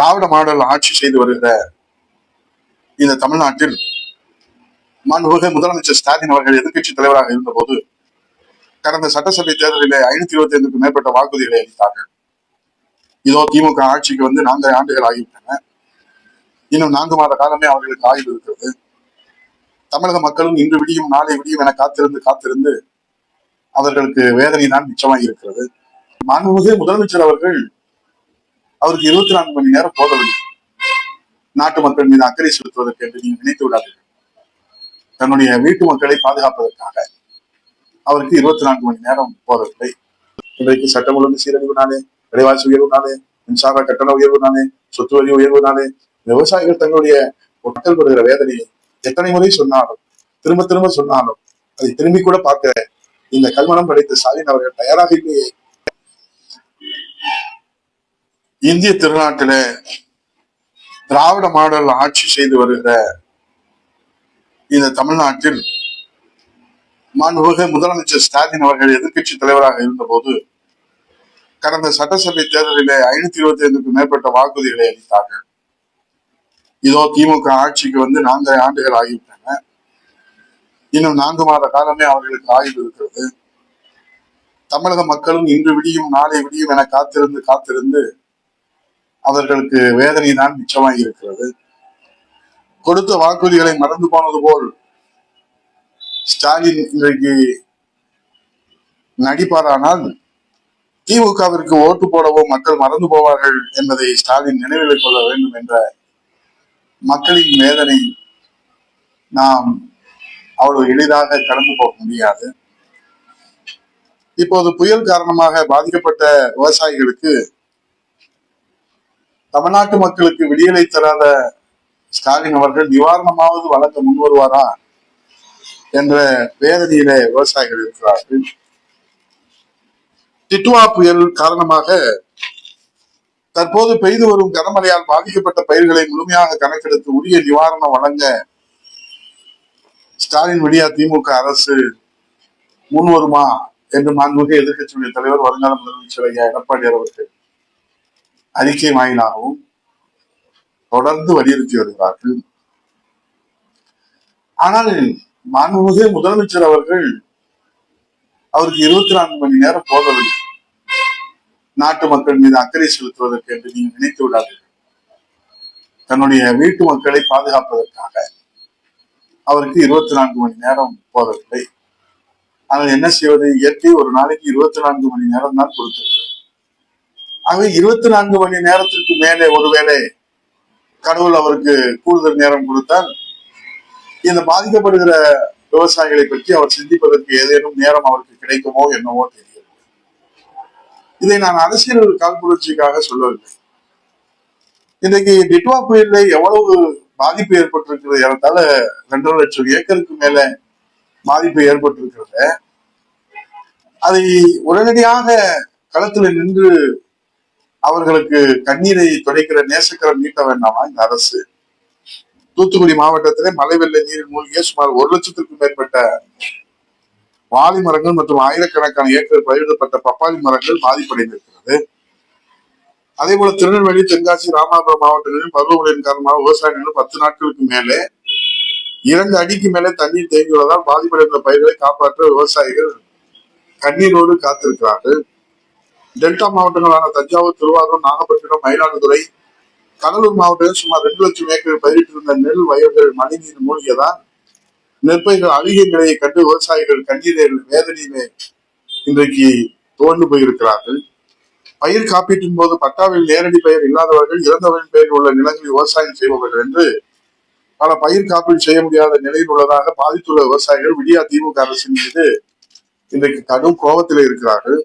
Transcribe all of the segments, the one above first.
திராவிட model ஆட்சி செய்து வருகிற இந்த தமிழ்நாட்டில் மாண்புமிகு முதலமைச்சர் ஸ்டாலின் அவர்கள் எதிர்கட்சி தலைவராக இருந்தபோது கடந்த சட்டசபை தேர்தலிலே ஐநூத்தி இருபத்தி ஐந்துக்கும் மேற்பட்ட வாக்குறுதிகளை அளித்தார்கள். இதோ திமுக ஆட்சிக்கு வந்து நான்கு ஆண்டுகள் ஆகிவிட்டன. இன்னும் நான்கு மாத காலமே அவர்களுக்கு ஆய்வு இருக்கிறது. தமிழக மக்களும் இன்று விடியும் நாளை விடியும் என காத்திருந்து காத்திருந்து அவர்களுக்கு வேதனை தான் மிச்சமாகி இருக்கிறது மாண்புமிகு முதலமைச்சர் அவர்கள் அவருக்கு இருபத்தி நான்கு மணி நேரம் போதவில்லை நாட்டு மக்கள் மீது அக்கறை செலுத்துவதற்கு என்று நீங்கள் நினைத்து விடாதீர்கள். தன்னுடைய வீட்டு மக்களை பாதுகாப்பதற்காக அவருக்கு இருபத்தி நான்கு மணி நேரம் போதவில்லை இன்றைக்கு சட்டம் ஒழுங்கு சீரழிவுனாலே விலைவாசி உயர்வுனாலே மின்சார கட்டண உயர்வுனாலே சொத்து வரி உயர்வுனாலே விவசாயிகள் தங்களுடைய மக்கள் படுகிற வேதனையை எத்தனை முறை சொன்னாலும் திரும்ப திரும்ப சொன்னாலும் அதை திரும்பி கூட பார்க்க இந்த கல்மணம் படைத்த ஸ்டாலின் அவர்கள் தயாராக இல்லையே. இந்திய திருநாட்டில திராவிட மாடல் ஆட்சி செய்து வருகிற இந்த தமிழ்நாட்டில் மாண்புமிகு முதலமைச்சர் ஸ்டாலின் அவர்கள் எதிர்க்கட்சி தலைவராக இருந்தபோது கடந்த சட்டசபை தேர்தலிலே ஐநூத்தி இருபத்தி ஐந்துக்கும் மேற்பட்ட வாக்குறுதிகளை அளித்தார்கள். இதோ திமுக ஆட்சிக்கு வந்து நான்கு ஆண்டுகள் ஆகிவிட்டன. இன்னும் நான்கு மாத காலமே அவர்களுக்கு ஆய்வு இருக்கிறது. தமிழக மக்களும் இன்று விடியும் நாளை விடியும் என காத்திருந்து காத்திருந்து அவர்களுக்கு வேதனை தான் மிச்சமாகி இருக்கிறது கொடுத்த வாக்குறுதிகளை மறந்து போனது போல் ஸ்டாலின் இன்றைக்கு நடிப்பாரானால் திமுகவிற்கு ஓட்டு போடவோ மக்கள் மறந்து போவார்கள் என்பதை ஸ்டாலின் நினைவில் கொள்ள வேண்டும் என்ற மக்களின் வேதனை நாம் அவ்வளவு எளிதாக கடந்து போக முடியாது. இப்போது புயல் காரணமாக பாதிக்கப்பட்ட விவசாயிகளுக்கு தமிழ்நாட்டு மக்களுக்கு விடியலை தராத ஸ்டாலின் அவர்கள் நிவாரணமாவது வழங்க முன்வருவாரா என்ற வேதனையில விவசாயிகள் இருக்கிறார்கள். டிட்டுவா புயல் காரணமாக தற்போது பெய்து வரும் கனமழையால் பாதிக்கப்பட்ட பயிர்களை முழுமையாக கணக்கெடுத்து உரிய நிவாரணம் வழங்க ஸ்டாலின் விடியா திமுக அரசு முன்வருமா என்று மாண்புமிகு எதிர்க்கட்சியுடைய தலைவர் வருங்கால முதலமைச்சர் ஐயா எடப்பாடி அவர்கள் அறிக்கை வாயிலாகவும் தொடர்ந்து வலியுறுத்தி வருகிறார்கள். ஆனால் மாண்புமிகு முதலமைச்சர் அவர்கள் அவருக்கு இருபத்தி நான்கு மணி நேரம் போதவில்லை. நாட்டு மக்கள் மீது அக்கறை செலுத்துவதற்கு என்று நீங்கள் நினைத்து விடாதீர்கள். தன்னுடைய வீட்டு மக்களை பாதுகாப்பதற்காக அவருக்கு இருபத்தி நான்கு மணி நேரம் போதவில்லை. ஆனால் என்ன செய்வது? இயற்கை ஒரு நாளைக்கு இருபத்தி நான்கு மணி நேரம் தான் கொடுத்திருக்கிறது. ஆகவே இருபத்தி நான்கு மணி நேரத்திற்கு மேலே ஒருவேளை கடவுள் அவருக்கு கூடுதல் நேரம் கொடுத்தால் இந்த பாதிக்கப்படுகிற விவசாயிகளை பற்றி அவர் சிந்திப்பதற்கு ஏதேனும் நேரம் அவருக்கு கிடைக்குமோ என்னவோ தெரியல இதை நான் அரசியல் காழ்ப்புணர்ச்சிக்காக சொல்லவில்லை. இன்றைக்கு டிட்வா புயல்ல எவ்வளவு பாதிப்பு ஏற்பட்டிருக்கிறது ஏறத்தால ரெண்டரை லட்சம் ஏக்கருக்கு மேல பாதிப்பு ஏற்பட்டிருக்கிறது. அதை உடனடியாக களத்துல நின்று அவர்களுக்கு கண்ணீரை துடைக்கிற நேசக்கரம் நீட்ட வேண்டாமா இந்த அரசு? தூத்துக்குடி மாவட்டத்திலே மழை வெள்ள நீரில் மூழ்கிய சுமார் ஒரு லட்சத்திற்கும் மேற்பட்ட வாழை மரங்கள் மற்றும் ஆயிரக்கணக்கான ஏக்கர் பயிரிடப்பட்ட பப்பாளி மரங்கள் பாதிப்படைந்திருக்கிறது. அதே போல திருநெல்வேலி தென்காசி ராமநாதபுரம் மாவட்டங்களில் பருவமழையின் காரணமாக விவசாயிகள் பத்து நாட்களுக்கு மேலே இரண்டு அடிக்கு மேலே தண்ணீர் தேங்கியுள்ளதால் பாதிப்படைந்த பயிர்களை காப்பாற்ற விவசாயிகள் கண்ணீரோடு காத்திருக்கிறார்கள். டெல்டா மாவட்டங்களான தஞ்சாவூர் திருவாரூர் நாகப்பட்டினம் மயிலாடுதுறை கடலூர் மாவட்டத்தில் சுமார் ரெண்டு லட்சம் ஏக்கர் பயிரிட்டிருந்த நெல் வயல்கள் மழைநீர் மூழ்கியதால் நெற்பயிர்கள் அழுகிய நிலையை கண்டு விவசாயிகள் கண்ணீரில் வேதனையிலே இன்றைக்கு துவண்டு போயிருக்கிறார்கள். பயிர் காப்பீட்டின் போது பட்டாவில் நேரடி பெயர் இல்லாதவர்கள் இறந்தவரின் பெயரில் உள்ள நிலங்களில் விவசாயம் செய்பவர்கள் என்று பல பயிர் காப்பீடு செய்ய முடியாத நிலையில் உள்ளதாக பாதித்துள்ள விவசாயிகள் விடியா திமுக அரசின் மீது இன்றைக்கு கடும் கோபத்தில் இருக்கிறார்கள்.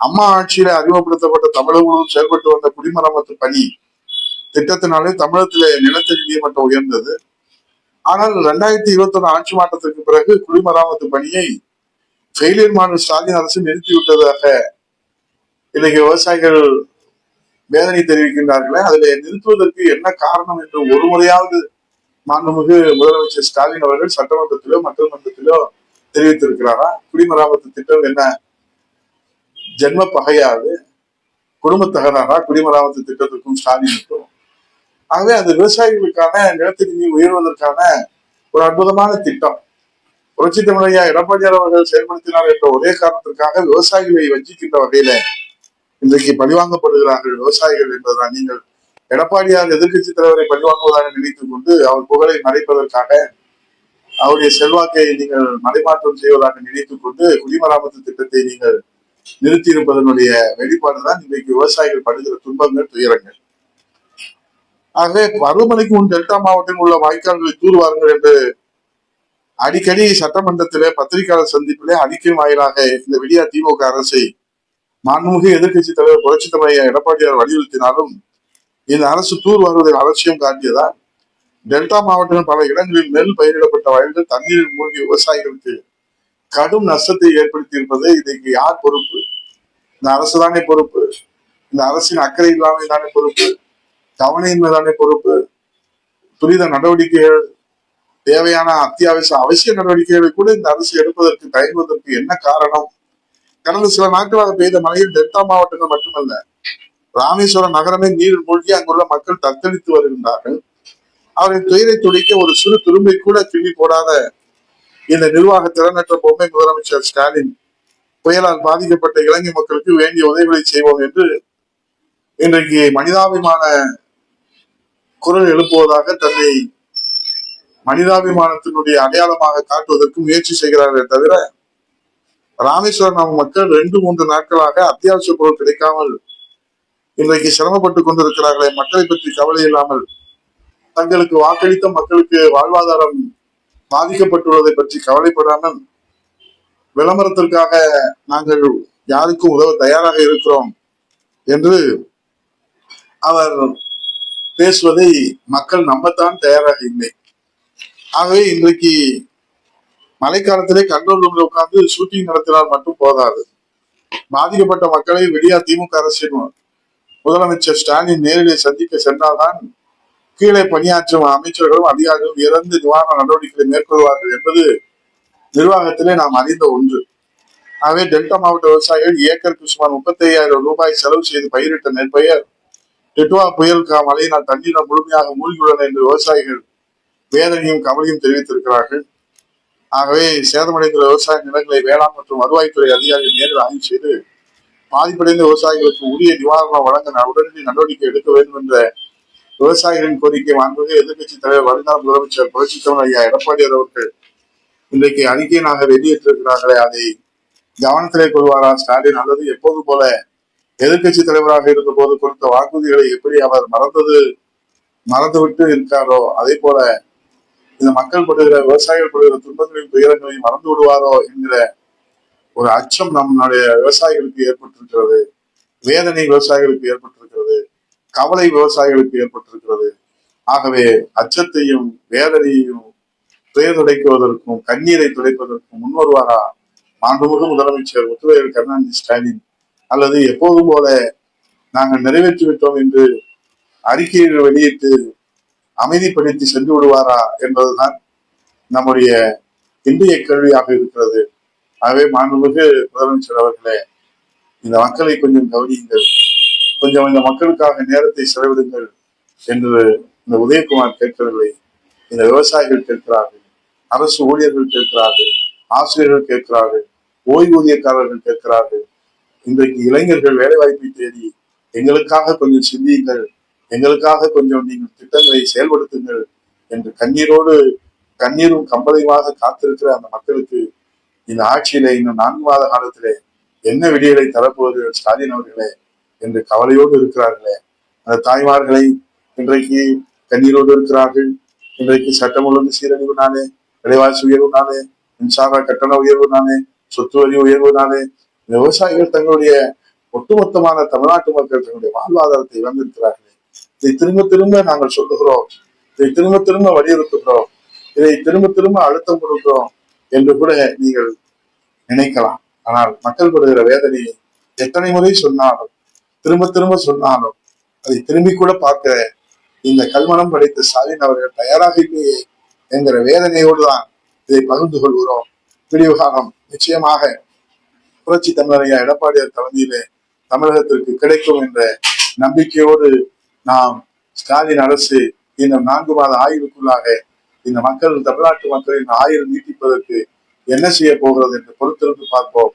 அம்மா ஆட்சியில அறிமுகப்படுத்தப்பட்ட தமிழகம் செயல்பட்டு வந்த குடிமராமத்து பணி திட்டத்தினாலே தமிழகத்திலே நிலத்தடி நீர்மட்டம் உயர்ந்தது. ஆனால் ரெண்டாயிரத்தி இருபத்தி ஒண்ணு ஆட்சி மாற்றத்திற்கு பிறகு குடிமராமத்து பணியை ஃபெயிலியர் மாநில ஸ்டாலின் அரசு நிறுத்திவிட்டதாக இன்னைக்கு விவசாயிகள் வேதனை தெரிவிக்கின்றார்களே. அதில் நிறுத்துவதற்கு என்ன காரணம் என்று ஒரு முறையாவது மாண்புமிகு முதலமைச்சர் ஸ்டாலின் அவர்கள் சட்டமன்றத்திலோ மக்கள் மன்றத்திலோ தெரிவித்திருக்கிறாரா? குடிமராமத்து திட்டம் என்ன ஜென்ம பகையாவது குடும்ப தகராறா குடிமராமத்து திட்டத்துக்கும் ஸ்டாலினுக்கும். ஆகவே அந்த விவசாயிகளுக்கான நிலத்தடி உயர்வதற்கான ஒரு அற்புதமான திட்டம். புரட்சி தமிழையா எடப்பாடியார் அவர்கள் செயல்படுத்தினார் என்ற ஒரே காரணத்திற்காக விவசாயிகளை வஞ்சிக்கின்ற வகையில இன்றைக்கு பழிவாங்கப்படுகிறார்கள் விவசாயிகள் என்பதுதான் நீங்கள் எடப்பாடியார் எதிர்க்கட்சி தலைவரை பழிவாங்குவதாக நினைத்துக் கொண்டு அவர் புகழை மறைப்பதற்காக அவருடைய செல்வாக்கை நீங்கள் மறைமாற்றம் செய்வதாக நினைத்துக் கொண்டு குடிமராமத்து திட்டத்தை நீங்கள் நிறுத்தி இருப்பதனுடைய வெளிப்பாடுதான் இன்றைக்கு விவசாயிகள் படுகிற துன்பங்கள் துயரங்கள். ஆகவே பருவமழைக்கு முன் டெல்டா மாவட்டத்தில் உள்ள வாய்க்கால்களை தூர்வாருங்கள் என்று அடிக்கடி சட்டமன்றத்திலே பத்திரிகையாளர் சந்திப்பிலே அறிக்கை வாயிலாக இந்த விடியா திமுக அரசை மாண்புமிகு எதிர்க்கட்சி தலைவர் புரட்சி தலைவர் எடப்பாடியார் வலியுறுத்தினாலும் இந்த அரசு தூர் வருவதில் அவசியம் காட்டியதால் டெல்டா மாவட்டத்தில் பல இடங்களில் நெல் பயிரிடப்பட்ட வயல்கள் தண்ணீரில் மூழ்கி விவசாயிகளுக்கு கடும் நஷ்டத்தை ஏற்படுத்தி இருப்பது இதுக்கு யார் பொறுப்பு? இந்த அரசு தானே பொறுப்பு? இந்த அரசின் அக்கறை இல்லாமை தானே பொறுப்பு? கவனையின்மை தானே பொறுப்பு? துரித நடவடிக்கைகள் தேவையான அத்தியாவசிய அவசிய நடவடிக்கைகளை கூட இந்த அரசு எடுப்பதற்கு தயங்குவதற்கு என்ன காரணம்? கடந்த சில நாட்களாக பெய்த மழையில் டெல்டா மாவட்டங்கள் மட்டுமல்ல ராமேஸ்வரம் நகரமே நீரில் மூழ்கி அங்குள்ள மக்கள் தத்தளித்து வருகின்றார்கள். அவரின் துயரை துடிக்க ஒரு சிறு துரும்பை கூட கிள்ளி போடாத இந்த நிர்வாக திறனற்ற பொம்மை முதலமைச்சர் ஸ்டாலின் புயலால் பாதிக்கப்பட்ட இலங்கை மக்களுக்கு வேண்டிய உதவிகளை செய்வோம் என்று இன்றைக்கு மனிதாபிமான குரல் எழுப்புவதாக தன்னை மனிதாபிமானத்தினுடைய அடையாளமாக காட்டுவதற்கு முயற்சி செய்கிறார்கள் தவிர ராமேஸ்வரம் மக்கள் ரெண்டு மூன்று நாட்களாக அத்தியாவசிய பொருள் கிடைக்காமல் இன்றைக்கு சிரமப்பட்டுக் கொண்டிருக்கிறார்களே. மக்களை பற்றி கவலை இல்லாமல் தங்களுக்கு வாக்களித்த மக்களுக்கு வாழ்வாதாரம் பாதிக்கப்பட்டுள்ளதை பற்றி கவலைப்படாமல் விளம்பரத்திற்காக நாங்கள் யாருக்கும் உதவ தயாராக இருக்கிறோம் என்று அவர் பேசுவதை மக்கள் நம்பத்தான் தயாராக இல்லை. ஆகவே இன்றைக்கு மழைக்காலத்திலே கண்ட்ரோல் ரூம்ல உட்கார்ந்து ஷூட்டிங் நடத்தினால் மட்டும் போதாது. பாதிக்கப்பட்ட மக்களை வெளியா திமுக அரசின் முதலமைச்சர் ஸ்டாலின் நேரிலே சந்திக்க சென்றால்தான் கீழே பணியாற்றும் அமைச்சர்களும் அதிகாரிகளும் இறந்து நிவாரண நடவடிக்கைகளை மேற்கொள்வார்கள் என்பது நிர்வாகத்திலே நாம் அறிந்த ஒன்று. ஆகவே டெல்டா மாவட்ட விவசாயிகள் ஏக்கருக்கு சுமார் முப்பத்தி ஐயாயிரம் ரூபாய் செலவு செய்து பயிரிட்ட நெற்பெயர் டிட்வா புயல் கா- மழையினால் தண்ணீரம் முழுமையாக மூழ்கியுள்ளன என்று விவசாயிகள் வேதனையும் கவலையும் தெரிவித்திருக்கிறார்கள். ஆகவே சேதமடைந்த விவசாய நிலங்களை வேளாண் மற்றும் வருவாய்த்துறை அதிகாரிகள் நேரில் ஆய்வு செய்து பாதிப்படைந்த விவசாயிகளுக்கு உரிய நிவாரணம் வழங்க உடனடி நடவடிக்கை எடுக்க வேண்டும் என்ற விவசாயிகளின் கோரிக்கை மாண்புமிகு எதிர்க்கட்சி தலைவர் வருங்கால முதலமைச்சர் புரட்சி தமிழ் ஐயா எடப்பாடி அவர்கள் இன்றைக்கு அறிக்கையினாக வெளியிட்டிருக்கிறார்களே அதை கவனத்திலே கொள்வாரா ஸ்டாலின்? அல்லது எப்போது போல எதிர்க்கட்சி தலைவராக இருந்த போது கொடுத்த வாக்குறுதிகளை எப்படி அவர் மறந்தது மறந்துவிட்டு இருக்காரோ அதே போல இந்த மக்கள் படுகிற விவசாயிகள் படுகிற துன்பங்களையும் துயரங்களையும் மறந்து விடுவாரோ என்கிற ஒரு அச்சம் நம்மளுடைய விவசாயிகளுக்கு ஏற்பட்டிருக்கிறது வேதனை விவசாயிகளுக்கு ஏற்பட்டிருக்கிறது. கவலை விவசாயிகளுக்கு ஏற்பட்டிருக்கிறது. ஆகவே அச்சத்தையும் வேதனையையும் துயர் துடைக்குவதற்கும் கண்ணீரை துடைப்பதற்கும் முன்வருவாரா மாண்புமிகு முதலமைச்சர் முத்துவேல் கருணாநிதி ஸ்டாலின் அல்லது எப்போதும் போல நாங்கள் நிறைவேற்றி விட்டோம் என்று அறிக்கையை வெளியிட்டு அமைதிப்படுத்தி சென்று விடுவாரா என்பதுதான் நம்முடைய இன்றைய கேள்வியாக இருக்கிறது. ஆகவே மாண்புமிகு முதலமைச்சர் அவர்களே இந்த மக்களை கொஞ்சம் கவனியுங்கள். கொஞ்சம் இந்த மக்களுக்காக நேரத்தை செலவிடுங்கள் என்று இந்த உதயகுமார் கேட்கவில்லை. இந்த விவசாயிகள் கேட்கிறார்கள் அரசு ஊழியர்கள் கேட்கிறார்கள் ஆசிரியர்கள் கேட்கிறார்கள் ஓய்வூதியக்காரர்கள் கேட்கிறார்கள். இன்றைக்கு இளைஞர்கள் வேலைவாய்ப்பை தேடி எங்களுக்காக கொஞ்சம் சிந்தியுங்கள் எங்களுக்காக கொஞ்சம் நீங்கள் திட்டங்களை செயல்படுத்துங்கள் என்று கண்ணீரோடு கண்ணீரும் கம்பளையுமாக காத்திருக்கிற அந்த மக்களுக்கு இந்த ஆட்சியிலே இன்னும் நான்கு மாத காலத்திலே என்ன விடியலை தரப்போவது ஸ்டாலின் அவர்களே? என்று கவலையோடு இருக்கிறார்களே. அந்த தாய்மார்களை இன்றைக்கு கண்ணீரோடு இருக்கிறார்கள். இன்றைக்கு சட்டம் ஒழுங்கு சீரழிவுனாலே விலைவாசி உயர்வுனாலே மின்சார கட்டண உயர்வுனாலே சொத்து வரி உயர்வுனாலே விவசாயிகள் தங்களுடைய ஒட்டுமொத்தமான தமிழ்நாட்டு மக்கள் தங்களுடைய வாழ்வாதாரத்தை இழந்திருக்கிறார்களே. இதை திரும்ப திரும்ப நாங்கள் சொல்லுகிறோம். இதை திரும்ப திரும்ப வலியுறுத்துகிறோம். இதை திரும்ப திரும்ப அழுத்தம் கொடுக்கிறோம் என்று கூட நீங்கள் நினைக்கலாம். ஆனால் மக்கள் படுகிற வேதனையை எத்தனை முறை சொன்னாலும் திரும்ப திரும்ப சொன்னாலும் அதை திரும்பி கூட பார்க்க இந்த கல்மனம் படைத்த ஸ்டாலின் அவர்கள் தயாராக இல்லையே என்கிற வேதனையோடு தான் இதை பகிர்ந்து கொள்கிறோம். விடிவு காலம் நிச்சயமாக புரட்சி தமிழரையா எடப்பாடியார் தலைமையிலே தமிழகத்திற்கு கிடைக்கும் என்ற நம்பிக்கையோடு நாம் ஸ்டாலின் அரசு இந்த நான்கு மாத ஆய்வுக்குள்ளாக இந்த மக்கள் தமிழ்நாட்டு மக்களின் ஆயுள் நீட்டிப்பதற்கு என்ன செய்ய போகிறது என்று பொறுத்திருந்து பார்ப்போம்.